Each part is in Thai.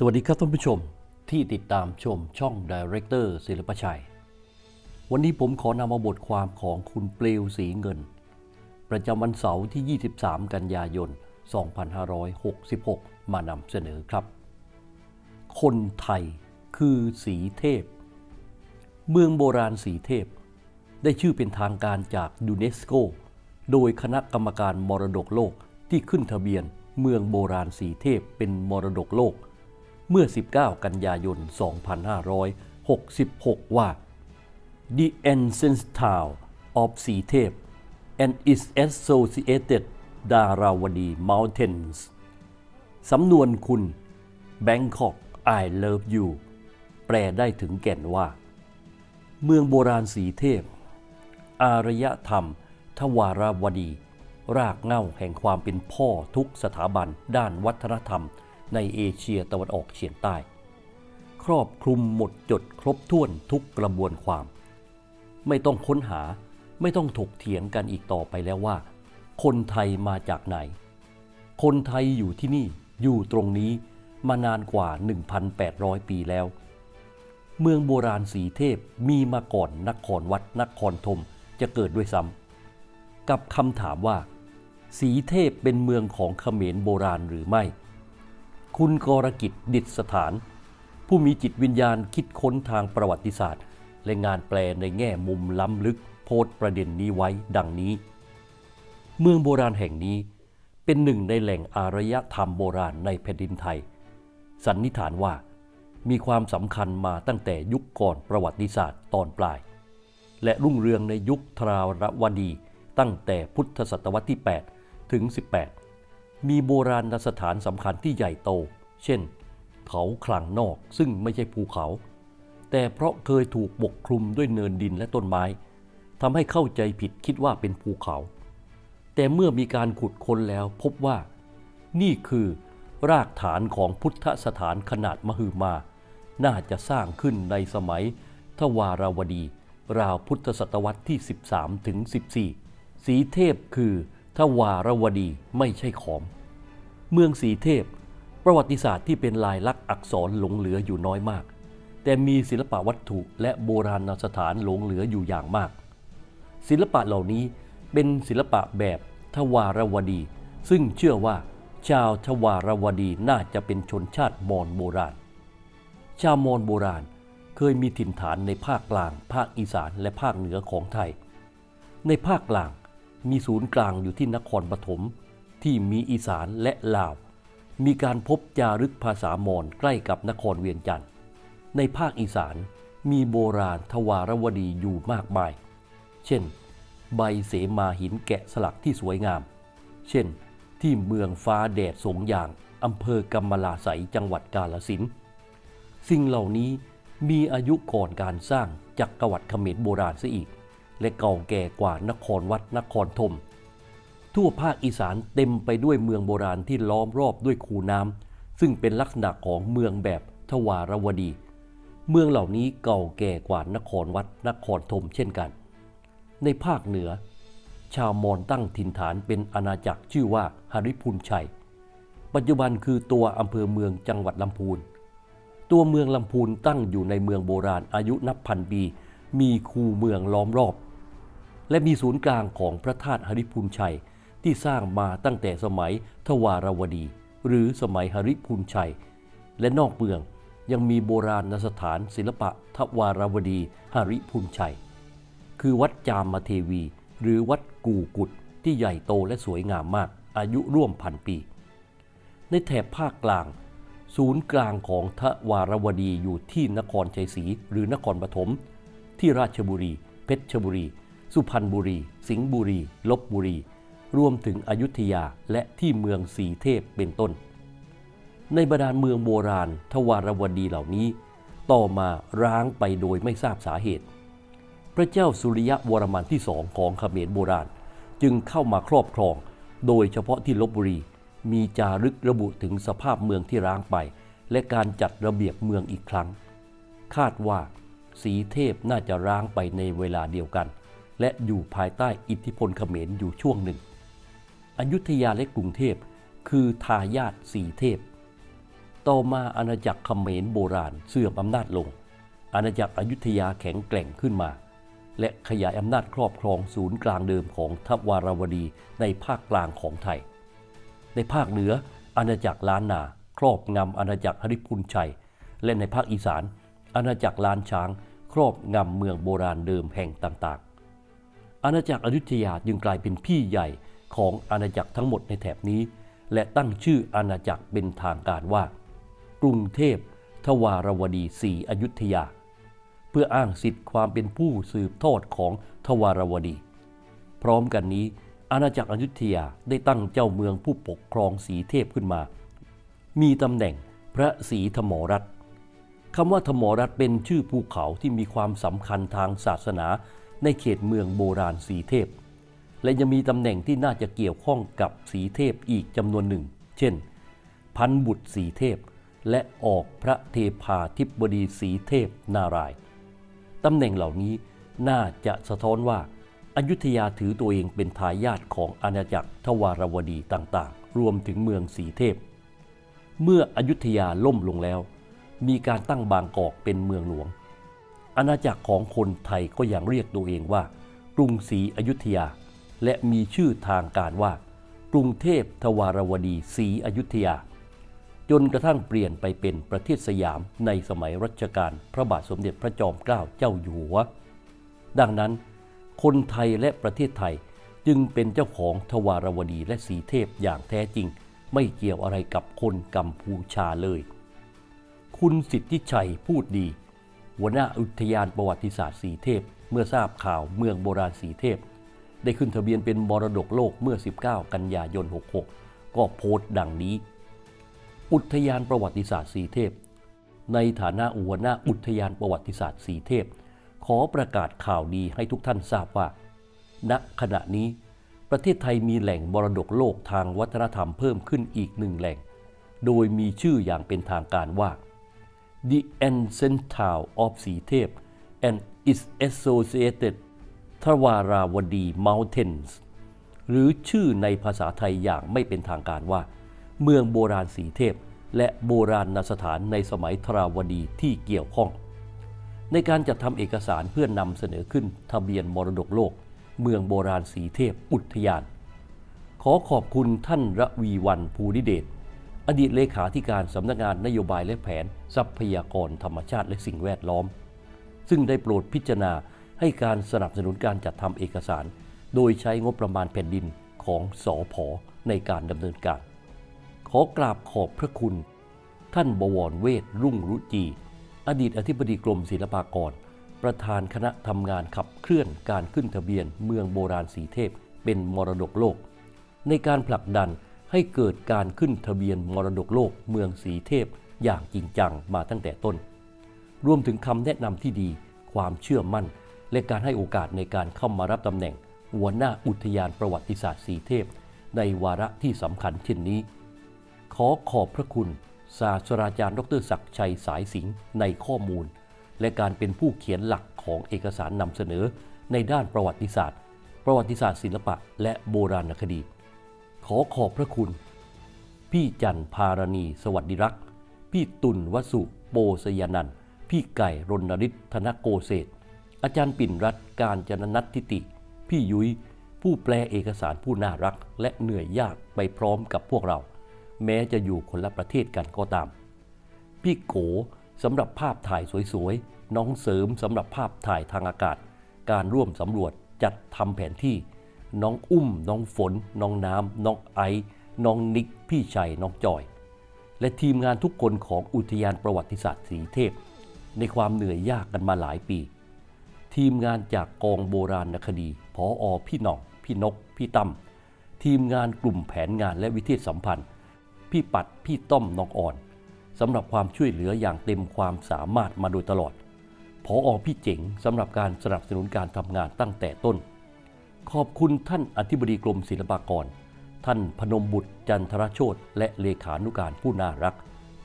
สวัสดีครับท่านผู้ชมที่ติดตามชมช่อง Director ศิลปชัย วันนี้ผมขอนำมาบทความของคุณเปลวสีเงิน ประจำวันเสาร์ที่ 23 กันยายน 2566 มานำเสนอครับ คนไทยคือสีเทพ เมืองโบราณสีเทพ ได้ชื่อเป็นทางการจากยูเนสโก โดยคณะกรรมการมรดกโลกที่ขึ้นทะเบียนเมืองโบราณสีเทพเป็นมรดกโลก เมื่อ 19 กันยายน 2566 ว่า The ancient town of สีเทพ and its associated Dharawadi Mountains สำนวนคุณ Bangkok I love you แปลได้ถึงแก่นว่า เมืองโบราณสีเทพ อารยธรรม ทวารวดี รากเง้าแห่งความเป็นพ่อทุกสถาบันด้านวัฒนธรรม ในเอเชียตะวันออกเฉียงใต้ ครอบคลุมหมดจดครบถ้วนทุกกระบวนความ ไม่ต้องค้นหาไม่ต้องถกเถียงกันอีกต่อไปแล้วว่า คนไทยมาจากไหน คนไทยอยู่ที่นี่อยู่ตรงนี้มานานกว่า 1,800 ปีแล้ว เมืองโบราณสีเทพมีมาก่อนนครวัดนครธมจะเกิดด้วยซ้ำกับคำถามว่า สีเทพเป็นเมืองของเขมรโบราณหรือไม่ คุณกรกิจดิษฐสถาน ผู้มีจิตวิญญาณคิดค้นทางประวัติศาสตร์ และงานแปลในแง่มุมล้ำลึกโพสประเด็นนี้ไว้ดังนี้ เมืองโบราณแห่งนี้เป็นหนึ่งในแหล่งอารยธรรมโบราณในแผ่นดินไทย สันนิษฐานว่ามีความสำคัญมาตั้งแต่ยุคก่อนประวัติศาสตร์ตอนปลาย และรุ่งเรืองในยุคทราวรวดีตั้งแต่พุทธศตวรรษที่ 8 ถึง 18 มีโบราณสถานสำคัญที่ใหญ่โต เช่น เขาคลังนอกซึ่งไม่ใช่ภูเขา แต่เพราะเคยถูกปกคลุมด้วยเนินดินและต้นไม้ทำให้เข้าใจผิดคิดว่าเป็นภูเขา แต่เมื่อมีการขุดค้นแล้วพบว่า นี่คือรากฐานของพุทธสถานขนาดมหึมา น่าจะสร้างขึ้นในสมัยทวาราวดี ราวพุทธศตวรรษที่ 13ถึง14 สีเทพคือ ทวารวดีไม่ใช่ขอม เมืองสีเทพ ประวัติศาสตร์ที่เป็นลายลักษณ์อักษรหลงเหลืออยู่น้อยมาก แต่มีศิลปวัตถุและโบราณสถานหลงเหลืออยู่อย่างมาก ศิลปะเหล่านี้เป็นศิลปะแบบทวารวดี ซึ่งเชื่อว่า ชาวทวารวดีน่าจะเป็นชนชาติมอญโบราณ ชาวมอญโบราณเคยมีถิ่นฐานในภาคกลาง ภาคอีสานและภาคเหนือของไทย ในภาคกลาง มีศูนย์กลางอยู่ที่นครปฐมที่มีอีสานและลาว มีการพบจารึกภาษามอญใกล้กับนครเวียงจันทร์ในภาคอีสานมีโบราณทวารวดีอยู่มากมาย เช่น ใบเสมาหินแกะสลักที่สวยงาม เช่น ที่เมืองฟ้าแดดสงอย่างอำเภอกำมะลาไสยจังหวัดกาฬสินสิ่งเหล่านี้มีอายุก่อนการสร้างจักรวรรดิเขมรโบราณซะอีก และเก่าแก่กว่านครวัดนครธมทั่วภาคอีสานเต็มไปด้วยเมืองโบราณที่ล้อมรอบด้วยคูน้ำซึ่งเป็นลักษณะของเมืองแบบทวารวดี เมืองเหล่านี้เก่าแก่กว่านครวัดนครธมเช่นกัน ในภาคเหนือ ชาวมอญตั้งถิ่นฐานเป็นอาณาจักรชื่อว่าหริพุนชัย ปัจจุบันคือตัวอำเภอเมืองจังหวัดลำพูน ตัวเมืองลำพูนตั้งอยู่ในเมืองโบราณอายุนับพันปี มีคูเมืองล้อมรอบ และมีศูนย์กลางของพระธาตุหริพุนชัย ที่สร้างมาตั้งแต่สมัยทวารวดี หรือสมัยหริพุนชัย และนอกเมืองยังมีโบราณสถานศิลปะทวารวดีหริพุนชัย คือวัดจามเทวี หรือวัดกูกุดที่ใหญ่โตและสวยงามมากอายุร่วมพันปี ในแถบภาคกลาง ศูนย์กลางของทวารวดีอยู่ที่นครชัยศรีหรือนครปฐมที่ราชบุรี เพชรบุรี สุพรรณบุรี สิงห์บุรี ลบบุรี รวมถึงอยุธยาและที่เมืองสีเทพเป็นต้น ในบรรดาลเมืองโบราณทวารวดีเหล่านี้ ต่อมาร้างไปโดยไม่ทราบสาเหตุ พระเจ้าสุริยะวรมันที่สองของเขมรโบราณ จึงเข้ามาครอบครอง โดยเฉพาะที่ลบบุรี มีจารึกระบุถึงสภาพเมืองที่ร้างไป และการจัดระเบียบเมืองอีกครั้ง คาดว่าสีเทพน่าจะร้างไปในเวลาเดียวกัน และอยู่ภายใต้อิทธิพลเขมรอยู่ช่วงหนึ่ง อยุธยาและกรุงเทพคือทายาทสีเทพ ต่อมาอาณาจักรเขมรโบราณเสื่อมอำนาจลง อาณาจักรอยุธยาแข็งแกร่งขึ้นมา และขยายอำนาจครอบครองศูนย์กลางเดิมของทวารวดีในภาคกลางของไทย ในภาคเหนืออาณาจักรล้านนา ครอบงำอาณาจักรหริพุนชัย และในภาคอีสานอาณาจักรล้านช้าง ครอบงำเมืองโบราณเดิมแห่งต่าง อาณาจักรอยุธยาจึงกลายเป็นพี่ใหญ่ของอาณาจักรทั้งหมดในแถบนี้ และตั้งชื่ออาณาจักรเป็นทางการว่า กรุงเทพทวารวดีศรีอยุธยา เพื่ออ้างสิทธิ์ความเป็นผู้สืบทอดของทวารวดี พร้อมกันนี้ อาณาจักรอยุธยาได้ตั้งเจ้าเมืองผู้ปกครองสีเทพขึ้นมา มีตำแหน่งพระศรีธมรัตน์คำว่าธมรัตน์เป็นชื่อภูเขาที่มีความสำคัญทางศาสนา ในเขตเมืองโบราณสีเทพ และยังมีตำแหน่งที่น่าจะเกี่ยวข้องกับสีเทพอีกจำนวนหนึ่ง เช่น พันบุตรสีเทพ และออกพระเทพาธิบดีสีเทพนารายตำแหน่งเหล่านี้น่าจะสะท้อนว่าอายุทยาถือตัวเองเป็นทายาทของอาณาจักรทวารวดีต่างๆ รวมถึงเมืองสีเทพ เมื่ออยุธยาล่มลงแล้ว มีการตั้งบางกอกเป็นเมืองหลวง อาณาจักรของคนไทยก็ยังเรียกตัวเองว่ากรุงศรีอยุธยา และมีชื่อทางการว่า กรุงเทพทวารวดีศรีอยุธยา จนกระทั่งเปลี่ยนไปเป็นประเทศสยามในสมัยรัชกาลพระบาทสมเด็จพระจอมเกล้าเจ้าอยู่หัว ดังนั้น คนไทยและประเทศไทยจึงเป็นเจ้าของทวารวดีและสีเทพอย่างแท้จริง ไม่เกี่ยวอะไรกับคนกัมพูชาเลย คุณสิทธิชัยพูดดี หัวหน้าอุทยานประวัติศาสตร์สีเทพ เมื่อทราบข่าวเมืองโบราณสีเทพ ได้ขึ้นทะเบียนเป็นมรดกโลกเมื่อ 19 กันยายน 66 ก็โพสต์ดังนี้ อุทยานประวัติศาสตร์สีเทพ ในฐานะหัวหน้าอุทยานประวัติศาสตร์สีเทพ ขอประกาศข่าวดีให้ทุกท่านทราบว่า ณขณะนี้ ประเทศไทยมีแหล่งมรดกโลกทางวัฒนธรรมเพิ่มขึ้นอีกหนึ่งแหล่ง โดยมีชื่ออย่างเป็นทางการว่า The Ancient Town of สีเทพ and its associated ทวาราวดี Mountains หรือชื่อในภาษาไทยอย่างไม่เป็นทางการว่า เมืองโบราณสีเทพ และโบราณสถานในสมัยทราวดีที่เกี่ยวข้อง ในการจัดทำเอกสารเพื่อนำเสนอขึ้นทะเบียนมรดกโลก เมืองโบราณสีเทพอุทยาน ขอขอบคุณท่านระวีวันภูริเดช อดีตเลขาธิการสำนักงานนโยบายและแผน ทรัพยากรธรรมชาติและสิ่งแวดล้อม ซึ่งได้โปรดพิจารณาให้การสนับสนุนการจัดทำเอกสาร โดยใช้งบประมาณแผ่นดินของสอพอในการดำเนินการ ขอกราบขอบพระคุณ ท่านบวรเวทรุ่งรุจี อดีตอธิบดีกรมศิลปากร ประธานคณะทำงานขับเคลื่อนการขึ้นทะเบียนเมืองโบราณสีเทพ เป็นมรดกโลก ในการผลักดัน ให้เกิดการขึ้นทะเบียนมรดกโลกเมืองสีเทพอย่างจริงจังมาตั้งแต่ต้น รวมถึงคำแนะนำที่ดี ความเชื่อมั่น และการให้โอกาสในการเข้ามารับตำแหน่ง หัวหน้าอุทยานประวัติศาสตร์สีเทพ ในวาระที่สำคัญเช่นนี้ ขอขอบพระคุณ ศาสตราจารย์ ดรศักดิ์ชัยสายสิงห์ในข้อมูล และการเป็นผู้เขียนหลักของเอกสารนำเสนอในด้านประวัติศาสตร์ ประวัติศาสตร์ศิลปะ และโบราณคดี ขอขอบพระคุณ พี่จันพารณีสวัสดิรักษ์ พี่ตุลวสุโปสยานันพี่ไก่รณฤทธิ์ธนโกเศษ อาจารย์ปิ่นรัตน์การจนนัททิติ พี่ยุ้ยผู้แปลเอกสารผู้น่ารักและเหนื่อยยากไปพร้อมกับพวกเรา แม้จะอยู่คนละประเทศกันก็ตาม พี่โกสำหรับภาพถ่ายสวยๆ น้องเสริมสำหรับภาพถ่ายทางอากาศ การร่วมสำรวจจัดทำแผนที่ น้องอุ้ม น้องฝน น้องน้ำ น้องไอซ์น้องนิก พี่ชัย น้องจอย และทีมงานทุกคนของอุทยานประวัติศาสตร์สีเทพ ในความเหนื่อยยากกันมาหลายปี ทีมงานจากกองโบราณคดีพออพี่หน่อง พี่นก พี่ตั้มทีมงานกลุ่มแผนงานและวิเทศสัมพันธ์ พี่ปัด พี่ต้อม น้องอ่อนสำหรับความช่วยเหลืออย่างเต็มความสามารถมาโดยตลอดพออพี่เจ๋งสำหรับการสนับสนุนการทำงานตั้งแต่ต้น ขอบคุณท่านอธิบดีกรมศิลปากร ท่านพนมบุตรจันทรโชตและเลขานุการผู้น่ารัก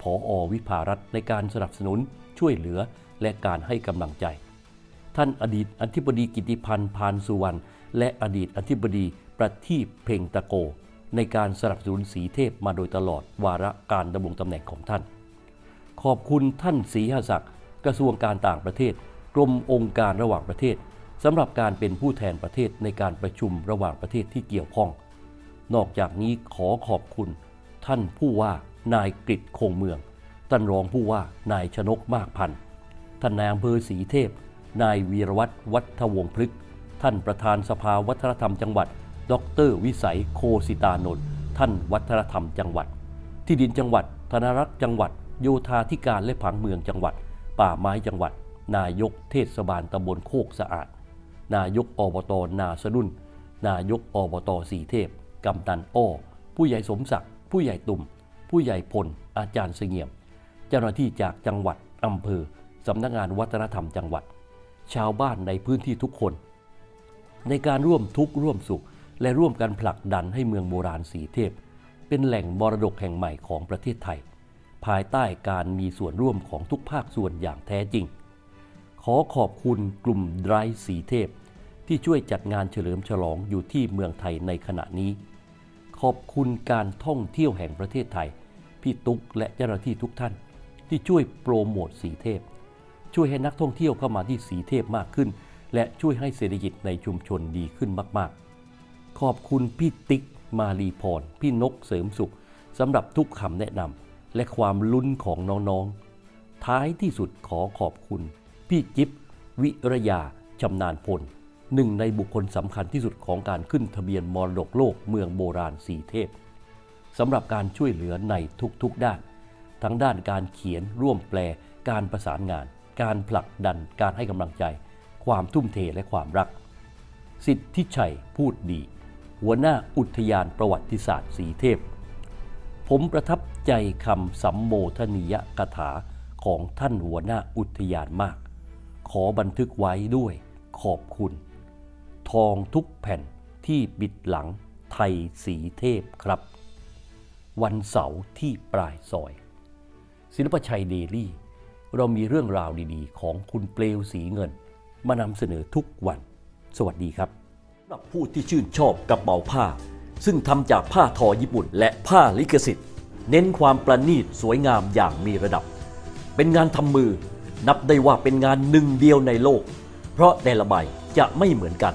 พออวิภารัตในการสนับสนุน ช่วยเหลือและการให้กำลังใจ ท่านอดีตอธิบดีกิติพันธ์พานสุวรรณและอดีตอธิบดีประทีปเพ่งตะโก ในการสนับสนุนสีเทพมาโดยตลอดวาระการดำรงตำแหน่งของท่าน ขอบคุณท่านศรีหศักดิ์กระทรวงการต่างประเทศ กรมองค์การระหว่างประเทศ สำหรับการเป็นผู้แทนประเทศในการประชุมระหว่างประเทศที่เกี่ยวข้อง นอกจากนี้ขอขอบคุณ ท่านผู้ว่านายกฤษคงเมือง ท่านรองผู้ว่านายชนกมากพันธ์ท่านนายอำเภอศรีเทพ นายวีรวัตรวัฒวงศพฤกษ์ท่านประธานสภาวัฒนธรรมจังหวัด ดร วิสัยโคสิตานนท์ท่านวัฒนธรรมจังหวัด ที่ดินจังหวัด ธนรักษ์จังหวัด โยธาธิการและผังเมืองจังหวัด ป่าไม้จังหวัด นายกเทศบาลตำบลโคกสะอาด นายกอบตนาสะดุ้นนายกอบตสีเทพกำตันอ้อผู้ใหญ่สมศักดิ์ผู้ใหญ่ตุ่ม ผู้ใหญ่พล อาจารย์เสงี่ยม เจ้าหน้าที่จากจังหวัดอำเภอสำนักงานวัฒนธรรมจังหวัด ชาวบ้านในพื้นที่ทุกคน ในการร่วมทุกข์ร่วมสุข และร่วมกันผลักดันให้เมืองโบราณสีเทพ เป็นแหล่งมรดกแห่งใหม่ของประเทศไทย ภายใต้การมีส่วนร่วมของทุกภาคส่วนอย่างแท้จริง ขอขอบคุณกลุ่มไดร์สีเทพ ที่ช่วยจัดงานเฉลิมฉลองอยู่ที่เมืองไทยในขณะนี้ ขอบคุณการท่องเที่ยวแห่งประเทศไทย พี่ตุ๊กและเจ้าหน้าที่ทุกท่าน ที่ช่วยโปรโมทสีเทพ ช่วยให้นักท่องเที่ยวเข้ามาที่สีเทพมากขึ้น และช่วยให้เศรษฐกิจในชุมชนดีขึ้นมาก ๆ ขอบคุณพี่ติ๊กมาลีพรพี่นกเสริมสุขสำหรับทุกคำแนะนำและความลุ้นของน้องๆ ท้ายที่สุดขอขอบคุณ พี่จิ๊บวิรยาชำนาญพล หนึ่งในบุคคลสำคัญที่สุดของการขึ้นทะเบียนมรดกโลกเมืองโบราณสีเทพสำหรับการช่วยเหลือในทุกๆด้าน ทั้งด้านการเขียนร่วมแปล การประสานงาน การผลักดันการให้กำลังใจ ความทุ่มเทและความรัก สิทธิชัยพูดดี หัวหน้าอุทยานประวัติศาสตร์สีเทพ ผมประทับใจคำสัมโมทนียกถาของท่านหัวหน้าอุทยานมาก ขอบันทึกไว้ด้วยขอบคุณ ทองทุกแผ่นที่บิดหลังไทยสีเทพครับ วันเสาร์ที่ปลายซอย ศิลปชัยเดลี่ เรามีเรื่องราวดีๆ ของคุณเปลวสีเงิน มานำเสนอทุกวัน สวัสดีครับสำหรับผู้ที่ชื่นชอบกระเป๋าผ้า ซึ่งทำจากผ้าทอญี่ปุ่น และผ้าลิขสิทธิ์ เน้นความประณีตสวยงามอย่างมีระดับ เป็นงานทำมือ นับได้ว่าเป็นงานหนึ่งเดียวในโลก เพราะแต่ละใบจะไม่เหมือนกัน